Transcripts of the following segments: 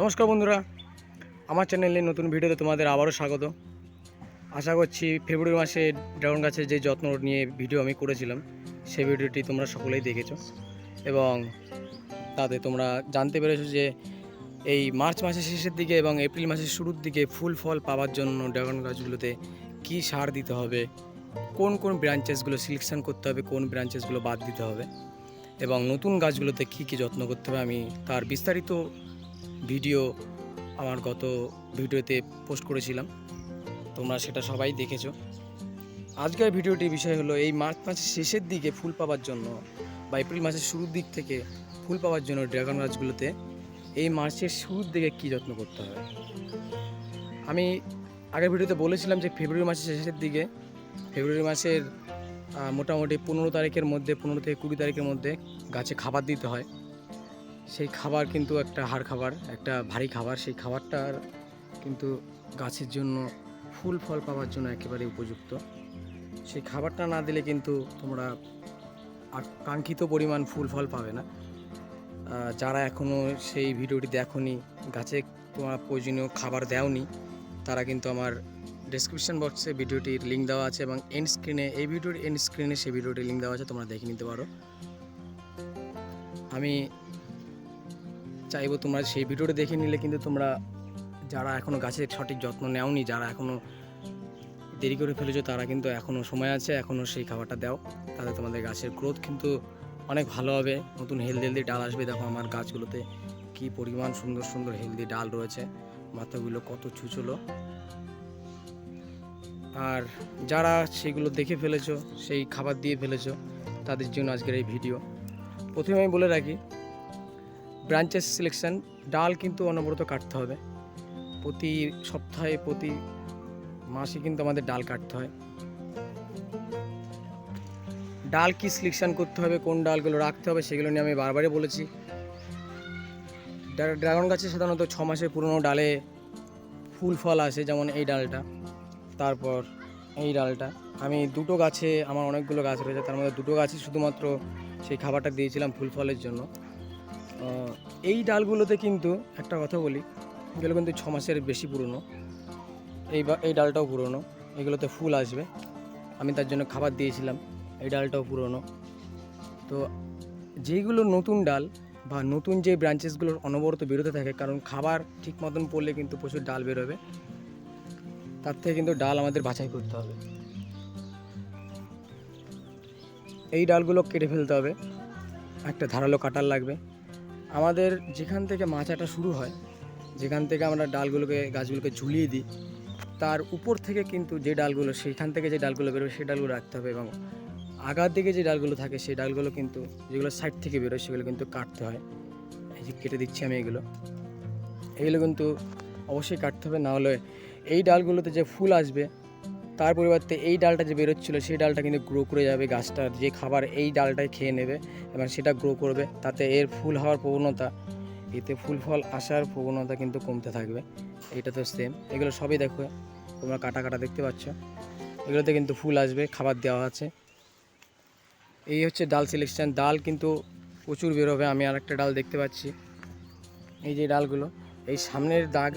নমস্কার বন্ধুরা, আমার চ্যানেলে নতুন ভিডিওতে তোমাদের আবারও স্বাগত। আশা করছি ফেব্রুয়ারি মাসে ড্রাগন গাছের যে যত্ন নিয়ে ভিডিও আমি করেছিলাম, সেই ভিডিওটি তোমরা সকলেই দেখেছ এবং তাতে তোমরা জানতে পেরেছ যে এই মার্চ মাসের শেষের দিকে এবং এপ্রিল মাসের শুরুর দিকে ফুল ফল পাওয়ার জন্য ড্রাগন গাছগুলোতে কী সার দিতে হবে, কোন কোন ব্রাঞ্চেসগুলো সিলেকশন করতে হবে, কোন ব্রাঞ্চেসগুলো বাদ দিতে হবে এবং নতুন গাছগুলোতে কী কী যত্ন করতে হবে আমি তার বিস্তারিত ভিডিও আমার গত ভিডিওতে পোস্ট করেছিলাম। তোমরা সেটা সবাই দেখেছ। আজকের ভিডিওটির বিষয় হলো, এই মার্চ মাসের শেষের দিকে ফুল পাওয়ার জন্য বা এপ্রিল মাসের শুরুর দিক থেকে ফুল পাওয়ার জন্য ড্রাগন গাছগুলোতে এই মার্চের শুরুর দিকে কী যত্ন করতে হবে? আমি আগের ভিডিওতে বলেছিলাম যে ফেব্রুয়ারি মাসের শেষের দিকে, ফেব্রুয়ারি মাসের মোটামুটি পনেরো তারিখের মধ্যে, পনেরো থেকে কুড়ি তারিখের মধ্যে গাছে খাবার দিতে হয়। সেই খাবার কিন্তু একটা হাড় খাবার, একটা ভারী খাবার। সেই খাবারটার কিন্তু গাছের জন্য, ফুল ফল পাওয়ার জন্য একেবারে উপযুক্ত। সেই খাবারটা না দিলে কিন্তু তোমরা কাঙ্ক্ষিত পরিমাণ ফুল ফল পাবে না। যারা এখনও সেই ভিডিওটি দেখোনি, গাছে তোমার প্রয়োজনীয় খাবার দেওনি, তারা কিন্তু আমার ডেসক্রিপশন বক্সে ভিডিওটির লিঙ্ক দেওয়া আছে এবং এন্ড স্ক্রিনে এই ভিডিওর এন্ড স্ক্রিনে সেই ভিডিওটির লিঙ্ক দেওয়া আছে, তোমরা দেখে নিতে পারো। আমি চাইব তোমরা সেই ভিডিওটা দেখে নিলে কিন্তু তোমরা যারা এখনও গাছের সঠিক যত্ন নেওনি, যারা এখনও দেরি করে ফেলেছো, তারা কিন্তু এখনও সময় আছে এখনও সেই খাবারটা দাও। তাতে তোমাদের গাছের গ্রোথ কিন্তু অনেক ভালো হবে। নতুন হেলদি হেলদি ডাল আসবে। দেখো আমার গাছগুলোতে কি পরিমাণ সুন্দর সুন্দর হেলদি ডাল রয়েছে। মাথাগুলো কত ছুচলো। আর যারা সেগুলো দেখে ফেলেছো, সেই খাবার দিয়ে ফেলেছো, তাদের জন্য আজকের এই ভিডিও প্রথমে আমি বলে রাখি ব্রাঞ্চেস সিলেকশন ডাল কিন্তু অনবরত কাটতে হবে। প্রতি সপ্তাহে, প্রতি মাসে কিন্তু আমাদের ডাল কাটতে হয়। ডাল কি সিলেকশন করতে হবে, কোন ডালগুলো রাখতে হবে সেগুলো নিয়ে আমি বারবারই বলেছি। ড্রা- ড্রাগন গাছে সাধারণত ছ মাসের পুরনো ডালে ফুল ফল আসে, যেমন এই ডালটা, তারপর এই ডালটা। আমি দুটো গাছে, আমার অনেকগুলো গাছ রয়েছে, তার মধ্যে দুটো গাছে শুধুমাত্র সেই খাবারটা দিয়েছিলাম ফুল ফলের জন্য। এই ডালগুলোতে কিন্তু একটা কথা বলি, এগুলো কিন্তু ছ মাসের বেশি পুরনো। এই এই ডালটাও পুরনো, এগুলোতে ফুল আসবে। আমি তার জন্য খাবার দিয়েছিলাম, এই ডালটাও পুরনো। তো যেইগুলো নতুন ডাল বা নতুন যে ব্রাঞ্চেসগুলোর অনবরত বেরোতে থাকে, কারণ খাবার ঠিক মতন পড়লে কিন্তু প্রচুর ডাল বেরোবে, তার থেকে কিন্তু ডাল আমাদের বাছাই করতে হবে। এই ডালগুলো কেটে ফেলতে হবে, একটা ধারালো কাটার লাগবে আমাদের যেখান থেকে মাচাটা শুরু হয়, যেখান থেকে আমরা ডালগুলোকে, গাছগুলোকে ঝুলিয়ে দিই, তার উপর থেকে কিন্তু যে ডালগুলো সেইখান থেকে যে ডালগুলো বেরোবে সেই ডালগুলো রাখতে হবে এবং আগার দিকে যে ডালগুলো থাকে সেই ডালগুলো কিন্তু, যেগুলো সাইড থেকে বেরোয়, সেগুলো কিন্তু কাটতে হয়। এই যে কেটে দিচ্ছি আমি এগুলো। এগুলো কিন্তু অবশ্যই কাটতে হবে নাহলে এই ডালগুলোতে যে ফুল আসবে তার পরিবর্তে এই ডালটা যে বেরোচ্ছিলো, সেই ডালটা কিন্তু গ্রো করে যাবে গাছটার যে খাবার এই ডালটাই খেয়ে নেবে এবং সেটা গ্রো করবে। তাতে এর ফুল হওয়ার প্রবণতা, এতে ফুল ফল আসার প্রবণতা কিন্তু কমতে থাকবে। এটা তো সেম এগুলো সবই দেখো, তোমরা কাটা কাটা দেখতে পাচ্ছ। এগুলোতে কিন্তু ফুল আসবে, খাবার দেওয়া আছে। এই হচ্ছে ডাল সিলেকশন ডাল কিন্তু প্রচুর বেরোবে, আমি আর একটা ডাল দেখতে পাচ্ছি। এই যে ডালগুলো, এই সামনের দাগ,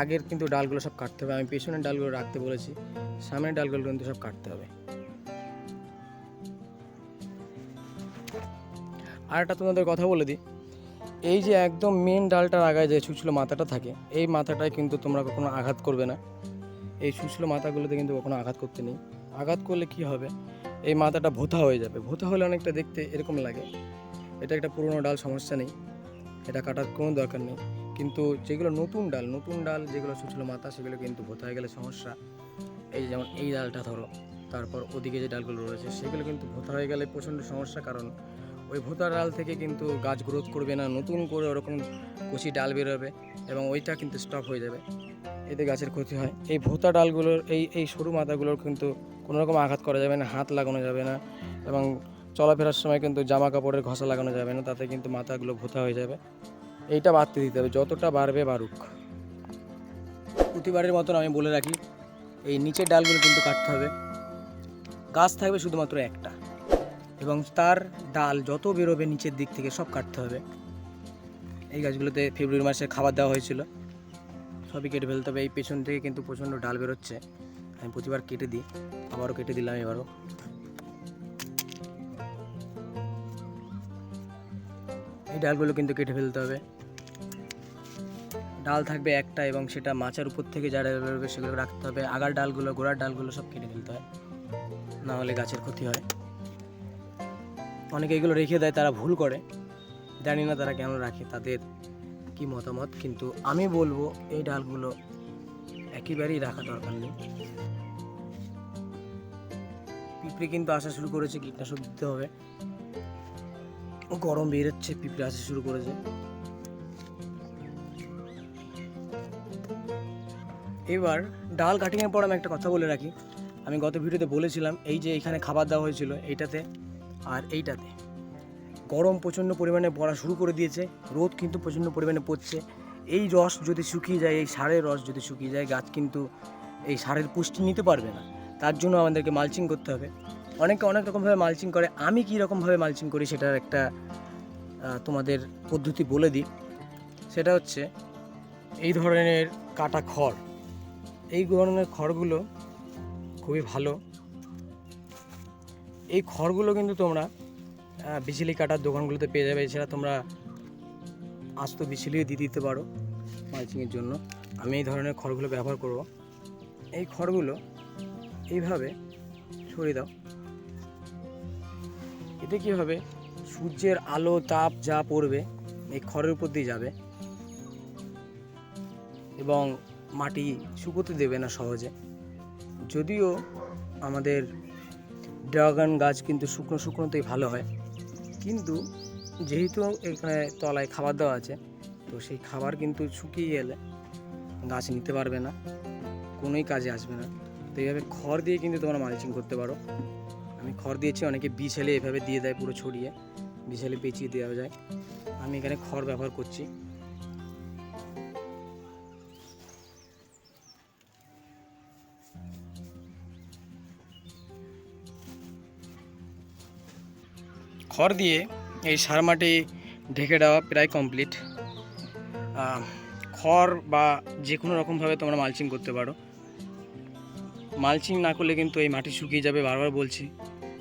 আগের কিন্তু ডালগুলো সব কাটতে হবে। আমি পেছনের ডালগুলো রাখতে বলেছি। সামনের ডালগুলো কিন্তু সব কাটতে হবে। আর একটা তোমাদের কথা বলে দিই। এই যে একদম মেন ডালটার আগায় যে ছুচলো মাথাটা থাকে, এই মাথাটায় কিন্তু তোমরা কখনো আঘাত করবে না। এই ছুচলো মাথাগুলোতে কিন্তু কখনো আঘাত করতে নেই। আঘাত করলে কি হবে? এই মাথাটা ভোতা হয়ে যাবে। ভোতা হলে অনেকটা দেখতে এরকম লাগে। এটা একটা পুরনো ডাল, সমস্যা নেই। এটা কাটার কোনো দরকার নেই। কিন্তু যেগুলো নতুন ডাল নতুন ডাল যেগুলো ছুচলো মাথা, সেগুলো কিন্তু ভোতা হয়ে গেলে সমস্যা। এই যে যেমন এই ডালটা ধরো, তারপর ওদিকে যে ডালগুলো রয়েছে, সেগুলো কিন্তু ভোতা হয়ে গেলে প্রচণ্ড সমস্যা, কারণ ওই ভোতা ডাল থেকে কিন্তু গাছ গ্রোথ করবে না, নতুন করে ওরকম কচি ডাল বেরোবে এবং ওইটা কিন্তু স্টপ হয়ে যাবে। এতে গাছের ক্ষতি হয়। এই ভোতা ডালগুলোর, এই এই সরু মাথাগুলোর কিন্তু কোনো রকম আঘাত করা যাবে না, হাত লাগানো যাবে না এবং চলাফেরার সময় কিন্তু জামা কাপড়ের ঘষা লাগানো যাবে না, তাতে কিন্তু মাথাগুলো ভোতা হয়ে যাবে। এইটা বাড়তে দিতে হবে, যতটা বাড়বে বাড়ুক। প্রতিবারের মতন আমি বলে রাখি এই নিচের ডালগুলো কিন্তু কাটতে হবে। গাছ থাকবে শুধুমাত্র একটা। এবং তার ডাল যত বেরোবে নিচের দিক থেকে সব কাটতে হবে। এই গাছগুলোতে ফেব্রুয়ারি মাসে খাবার দেওয়া হয়েছিল। সবই কেটে ফেলতে হবে। এই পেছন থেকে কিন্তু প্রচণ্ড ডাল বেরোচ্ছে। আমি প্রতিবার কেটে দিই। আবারও কেটে দিলাম এবারও। এই ডালগুলো কিন্তু কেটে ফেলতে হবে। ডাল থাকবে একটা এবং সেটা মাছের উপর থেকে যা ডাল বেরোবে সেগুলো রাখতে হবে, আগার ডালগুলো, গোড়ার ডালগুলো সব কেটে ফেলতে হয়। না হলে গাছের ক্ষতি হয়। অনেকে এগুলো রেখে দেয়, তারা ভুল করে। জানি না তারা কেন রাখে, তাদের কি মতামত, কিন্তু আমি বলব এই ডালগুলো একেবারেই রাখা দরকার নেই। পিঁপড়ে কিন্তু আসা শুরু করেছে, কীটনাশক দিতে হবে। ও গরম বেরোচ্ছে, পিঁপড়ে আসা শুরু করেছে। এবার ডাল কাটিংয়ের পর আমি একটা কথা বলে রাখি। আমি গত ভিডিওতে বলেছিলাম, এই যে এখানে খাবার দেওয়া হয়েছিল, এইটাতে আর এইটাতে। গরম প্রচণ্ড পরিমাণে পড়া শুরু করে দিয়েছে, রোদ কিন্তু প্রচণ্ড পরিমাণে পড়ছে। এই রস যদি শুকিয়ে যায়, এই সারের রস যদি শুকিয়ে যায়, গাছ কিন্তু এই সারের পুষ্টি নিতে পারবে না। তার জন্য আমাদেরকে মালচিং করতে হবে। অনেকে অনেক রকমভাবে মালচিং করে। আমি কী রকমভাবে মালচিং করি সেটার একটা তোমাদের পদ্ধতি বলে দিই। সেটা হচ্ছে এই ধরনের কাটা খড়। এই ধরনের খড়গুলো খুবই ভালো। এই খড়গুলো কিন্তু তোমরা বিচলি কাটার দোকানগুলোতে পেয়ে যাবে। এছাড়া তোমরা আস্ত বিচলিও দিয়ে দিতে পারো মালচিংয়ের জন্য। আমি এই ধরনের খড়গুলো ব্যবহার করব। এই খড়গুলো এইভাবে ছড়িয়ে দাও। এতে কী হবে? সূর্যের আলো, তাপ যা পড়বে, এই খড়ের উপর দিয়ে যাবে। এবং মাটি শুকোতে দেবে না সহজে। যদিও আমাদের ড্রাগন গাছ কিন্তু শুকনো শুকনোতেই ভালো হয়। কিন্তু যেহেতু এখানে তলায় খাবার দেওয়া আছে, তো সেই খাবার কিন্তু শুকিয়ে গেলে গাছ নিতে পারবে না, কোনোই কাজে আসবে না। তো এইভাবে খড় দিয়ে কিন্তু তোমরা মালচিং করতে পারো। আমি খড় দিয়েছি, অনেকে বিছালে এভাবে দিয়ে দেয় পুরো ছড়িয়ে। বিছালে পেঁচিয়ে দেওয়া যায়। আমি এখানে খড় ব্যবহার করছি। খড় দিয়ে এই সার মাটি ঢেকে দেওয়া প্রায় কমপ্লিট খড় বা যে কোনো রকমভাবে তোমরা মালচিং করতে পারো। মালচিং না করলে কিন্তু এই মাটি শুকিয়ে যাবে বারবার বলছি।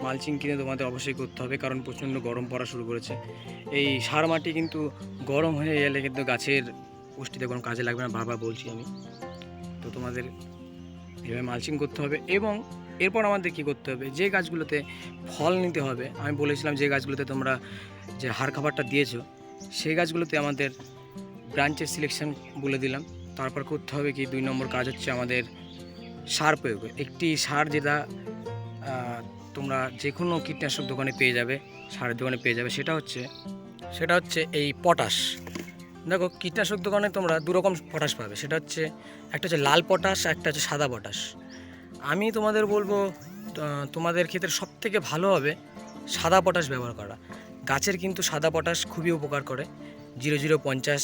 মালচিং কিনে তোমাদের অবশ্যই করতে হবে কারণ প্রচণ্ড গরম পড়া শুরু করেছে। এই সার মাটি কিন্তু গরম হয়ে গেলে কিন্তু গাছের পুষ্টিতে কোনো কাজে লাগবে না, বারবার বলছি আমি। তো তোমাদের এভাবে মালচিং করতে হবে এবং এরপর আমাদের কী করতে হবে? যে গাছগুলোতে ফল নিতে হবে, আমি বলেছিলাম যে গাছগুলোতে তোমরা যে হাড় খাবারটা দিয়েছ, সেই গাছগুলোতে আমাদের ব্রাঞ্চের সিলেকশন বলে দিলাম। তারপর করতে হবে কি? দুই নম্বর কাজ হচ্ছে আমাদের সার প্রয়োগ। একটি সার যেটা তোমরা যে কোনো কীটনাশক দোকানে পেয়ে যাবে, সারের দোকানে পেয়ে যাবে, সেটা হচ্ছে সেটা হচ্ছে এই পটাশ। দেখো, কীটনাশক দোকানে তোমরা দু রকম পটাশ পাবে। সেটা হচ্ছে, একটা হচ্ছে লাল পটাশ, একটা হচ্ছে সাদা পটাশ। আমি তোমাদের বলব তোমাদের ক্ষেত্রে সব থেকে ভালো হবে সাদা পটাশ ব্যবহার করা। গাছের কিন্তু সাদা পটাশ খুবই উপকার করে। জিরো জিরো পঞ্চাশ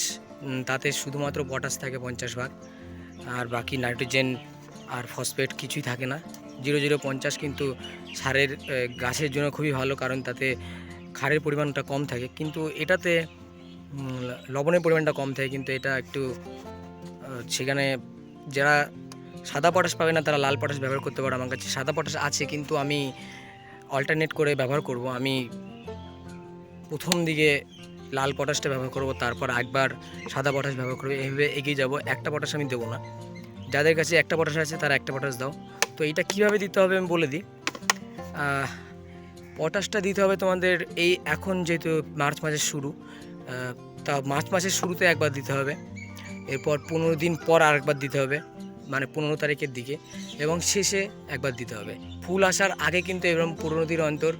তাতে শুধুমাত্র পটাশ থাকে পঞ্চাশ ভাগ। আর বাকি নাইট্রোজেন আর ফসফেট কিছুই থাকে না। জিরো জিরো পঞ্চাশ কিন্তু সারের গাছের জন্য খুবই ভালো কারণ তাতে ক্ষারের পরিমাণটা কম থাকে। কিন্তু এটাতে লবণের পরিমাণটা কম থাকে। কিন্তু এটা একটু সেখানে যারা সাদা পটাশ পাবে না, তারা লাল পটাশ ব্যবহার করতে পারো আমার কাছে। সাদা পটাশ আছে, কিন্তু আমি অল্টারনেট করে ব্যবহার করব। আমি প্রথম দিকে লাল পটাশটা ব্যবহার করব, তারপর একবার সাদা পটাশ ব্যবহার করব। এইভাবে এগিয়ে যাব। একটা পটাশ আমি দেবো না। যাদের কাছে একটা পটাশ আছে, তারা একটা পটাশ দাও। তো এটা কীভাবে দিতে হবে আমি বলে দিই। পটাশটা দিতে হবে তোমাদের এই এখন যেহেতু মার্চ মাসের শুরু তা মার্চ মাসের শুরুতে একবার দিতে হবে। এরপর পনেরো দিন পর আরেকবার দিতে হবে। মানে পনেরো তারিখের দিকে এবং শেষে একবার দিতে হবে। ফুল আসার আগে কিন্তু এরকম পনেরো দিন অন্তর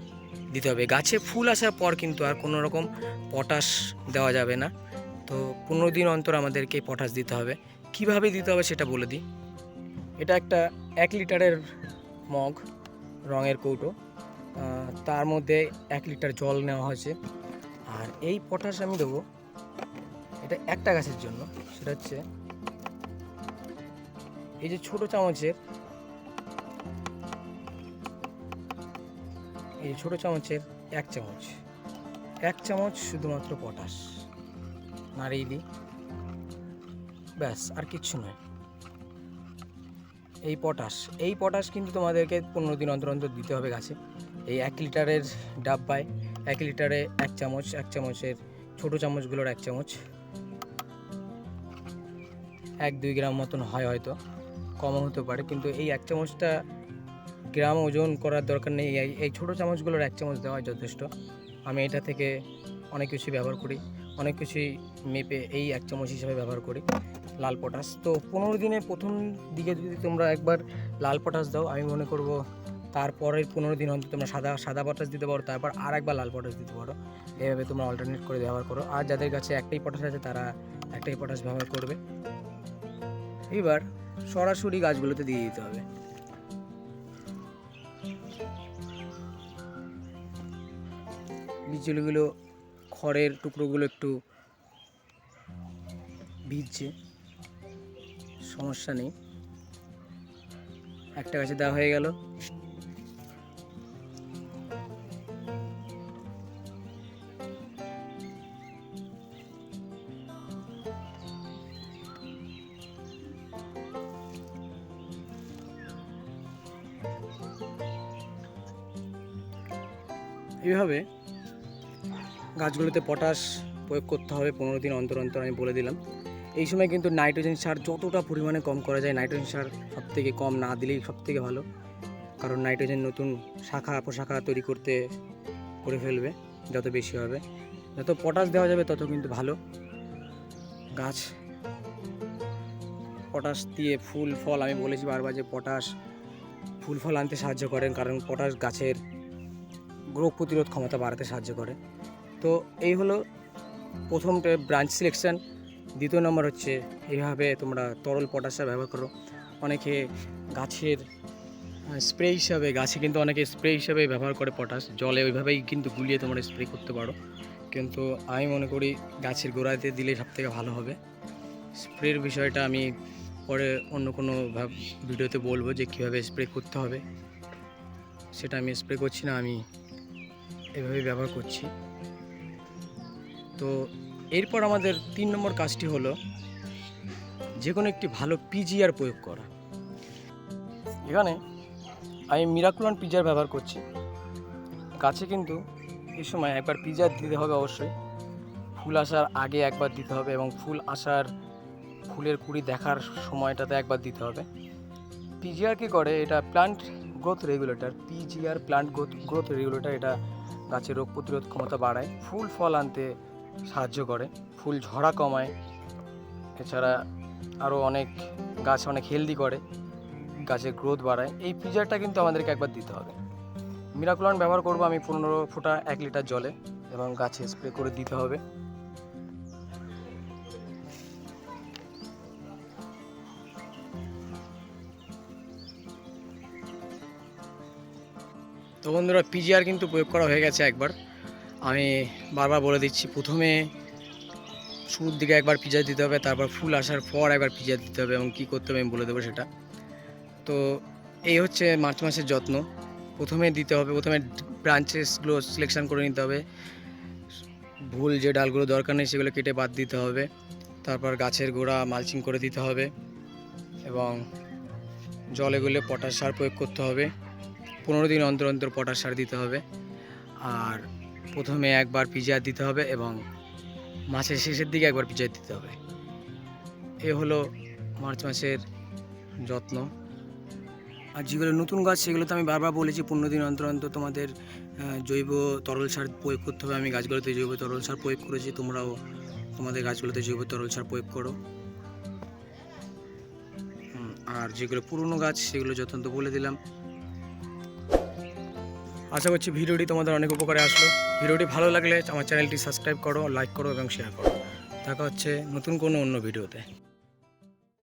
দিতে হবে। গাছে ফুল আসার পর কিন্তু আর কোনো রকম পটাশ দেওয়া যাবে না। তো পনেরো দিন অন্তর আমাদেরকে পটাশ দিতে হবে। কীভাবে দিতে হবে সেটা বলে দিই। এটা একটা এক লিটারের মগ, রঙের কৌটো। তার মধ্যে এক লিটার জল নেওয়া হয়েছে। আর এই পটাশ আমি দেবো এটা একটা গাছের জন্য। সেটা হচ্ছে এই যে ছোট চামচের, এই ছোট চামচের এক চামচ। এক চামচ শুধুমাত্র পটাশ। নাড়িয়ে দিই। ব্যাস, আর কিচ্ছু নয়। এই পটাশ এই পটাশ কিন্তু তোমাদেরকে পনেরো দিন অন্তর অন্তর দিতে হবে গাছে। এই এক লিটারের ডাব্বায় এক লিটারে এক চামচ, এক চামচের ছোটো চামচগুলোর এক চামচ। এক দুই গ্রাম মতন হয় হয়তো। কমও হতে পারে, কিন্তু এই এক চামচটা গ্রাম ওজন করার দরকার নেই। এই- ছোটো চামচগুলোর এক চামচ দেওয়া যথেষ্ট। আমি এটা থেকে অনেক কিছুই ব্যবহার করি, অনেক কিছুই মেপে এই এক চামচ হিসাবে ব্যবহার করি। লাল পটাশ, তো পনেরো দিনে প্রথম দিকে যদি তোমরা একবার লাল পটাশ দাও, আমি মনে করব তারপরের পনেরো দিন অন্তত তোমরা সাদা সাদা পটাশ দিতে পারো, তারপর আর একবার লাল পটাশ দিতে পারো। এভাবে তোমরা অল্টারনেট করে ব্যবহার করো। আর যাদের কাছে একটাই পটাশ আছে, তারা একটাই পটাশ ব্যবহার করবে। এবার সরাসরি গাছগুলোতে দিয়ে দিতে হবে। বিচুলিগুলো, খড়ের টুকরোগুলো একটু ভিজছে, সমস্যা নেই। একটা গাছে দেওয়া হয়ে গেল। এইভাবে গাছগুলোতে পটাশ প্রয়োগ করতে হবে পনেরো দিন অন্তর অন্তর আমি বলে দিলাম। এই সময় কিন্তু নাইট্রোজেন সার যতটা পরিমাণে কম করা যায়, নাইট্রোজেন সার সব থেকে কম না দিলেই সব থেকে ভালো। কারণ নাইট্রোজেন নতুন শাখা প্রশাখা তৈরি করতে করে ফেলবে, যত বেশি হবে। যত পটাশ দেওয়া যাবে তত কিন্তু ভালো। গাছ পটাশ দিয়ে ফুল, ফল, আমি বলেছি বারবার যে পটাশ ফুল, ফল আনতে সাহায্য করেন, কারণ পটাশ গাছের রোগ প্রতিরোধ ক্ষমতা বাড়াতে সাহায্য করে। তো এই হলো প্রথম ব্রাঞ্চ সিলেকশন দ্বিতীয় নম্বর হচ্ছে এইভাবে তোমরা তরল পটাশা ব্যবহার করো। অনেকে গাছের স্প্রে হিসাবে, গাছে কিন্তু অনেকে স্প্রে হিসাবে ব্যবহার করে পটাশ জলে ওইভাবেই কিন্তু গুলিয়ে তোমরা স্প্রে করতে পারো। কিন্তু আমি মনে করি গাছের গোড়াতে দিলে সব থেকে ভালো হবে। স্প্রের বিষয়টা আমি পরে অন্য কোনো ভিডিওতে বলব যে কীভাবে স্প্রে করতে হবে। সেটা আমি স্প্রে করছি না, আমি এভাবে ব্যবহার করছি। তো এরপর আমাদের তিন নম্বর কাজটি হলো যে কোনো একটি ভালো পিজিআর প্রয়োগ করা। এখানে আমি মিরাকুলন পিজার ব্যবহার করছি। গাছে কিন্তু এই সময় একবার পিজার দিতে হবে অবশ্যই। ফুল আসার আগে একবার দিতে হবে এবং ফুল আসার ফুলের কুড়ি দেখার সময়টাতে একবার দিতে হবে। পিজিআর কি করে? এটা plant growth regulator PGR plant growth growth regulator এটা গাছের রোগ প্রতিরোধ ক্ষমতা বাড়ায়, ফুল, ফল আনতে সাহায্য করে, ফুল ঝরা কমায়। এছাড়া আরও অনেক গাছ অনেক হেলদি করে, গাছের গ্রোথ বাড়ায়। এই পিজারটা কিন্তু আমাদেরকে একবার দিতে হবে। মিরাকুলান ব্যবহার করব আমি পনেরো ফোঁটা এক লিটার জলে এবং গাছে স্প্রে করে দিতে হবে। তো বন্ধুরা পিজিআর কিন্তু প্রয়োগ করা হয়ে গেছে একবার। আমি বারবার বলে দিচ্ছি, প্রথমে শুরুর দিকে একবার পিজা দিতে হবে, তারপর ফুল আসার পর একবার পিজা দিতে হবে এবং কী করতে হবে আমি বলে দেবো সেটা। তো এই হচ্ছে মার্চ মাসের যত্ন। প্রথমে দিতে হবে, প্রথমে ব্রাঞ্চেসগুলো সিলেকশান করে নিতে হবে। ভুল যে ডালগুলো দরকার নেই সেগুলো কেটে বাদ দিতে হবে। তারপর গাছের গোড়া মালচিং করে দিতে হবে এবং জলে গুলে পটাশ সার প্রয়োগ করতে হবে। পনেরো দিন অন্তর অন্তর পটাশ সার দিতে হবে। আর প্রথমে একবার পিজার দিতে হবে এবং মাসের শেষের দিকে একবার পিজার দিতে হবে। এ হলো মার্চ মাসের যত্ন। আর যেগুলো নতুন গাছ, সেগুলো তো আমি বারবার বলেছি, পনেরো দিন অন্তর অন্তর তোমাদের জৈব তরল সার প্রয়োগ করতে হবে। আমি গাছগুলোতে জৈব তরল সার প্রয়োগ করেছি, তোমরাও তোমাদের গাছগুলোতে জৈব তরল সার প্রয়োগ করো। আর যেগুলো পুরনো গাছ, সেগুলো যত্ন তো বলে দিলাম। আশা করছি ভিডিওটি তোমাদের অনেক উপকারে আসলো। ভিডিওটি ভালো লাগলে আমার চ্যানেলটি সাবস্ক্রাইব করো, লাইক করো এবং শেয়ার করো। দেখা হচ্ছে নতুন কোনো অন্য ভিডিওতে।